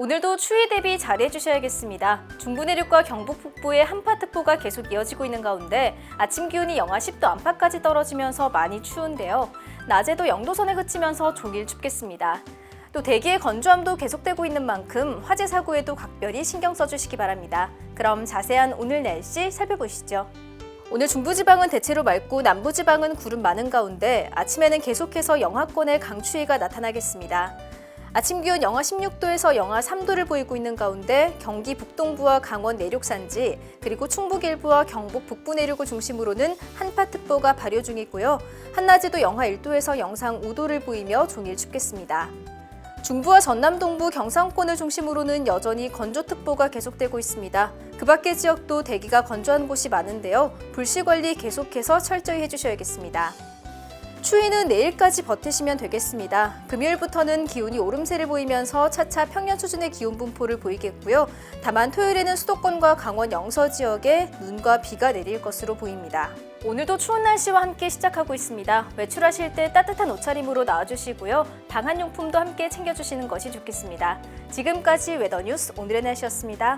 오늘도 추위 대비 잘해 주셔야겠습니다. 중부 내륙과 경북 북부의 한파특보가 계속 이어지고 있는 가운데 아침 기온이 영하 10도 안팎까지 떨어지면서 많이 추운데요. 낮에도 0도선에 그치면서 종일 춥겠습니다. 또 대기의 건조함도 계속되고 있는 만큼 화재 사고에도 각별히 신경 써주시기 바랍니다. 그럼 자세한 오늘 날씨 살펴보시죠. 오늘 중부지방은 대체로 맑고 남부지방은 구름 많은 가운데 아침에는 계속해서 영하권의 강추위가 나타나겠습니다. 아침 기온 영하 16도에서 영하 3도를 보이고 있는 가운데 경기 북동부와 강원 내륙 산지 그리고 충북 일부와 경북 북부 내륙을 중심으로는 한파특보가 발효 중이고요. 한낮에도 영하 1도에서 영상 5도를 보이며 종일 춥겠습니다. 중부와 전남 동부 경상권을 중심으로는 여전히 건조특보가 계속되고 있습니다. 그 밖의 지역도 대기가 건조한 곳이 많은데요. 불씨 관리 계속해서 철저히 해주셔야겠습니다. 추위는 내일까지 버티시면 되겠습니다. 금요일부터는 기온이 오름세를 보이면서 차차 평년 수준의 기온 분포를 보이겠고요. 다만 토요일에는 수도권과 강원 영서 지역에 눈과 비가 내릴 것으로 보입니다. 오늘도 추운 날씨와 함께 시작하고 있습니다. 외출하실 때 따뜻한 옷차림으로 나와주시고요. 방한용품도 함께 챙겨주시는 것이 좋겠습니다. 지금까지 웨더뉴스 오늘의 날씨였습니다.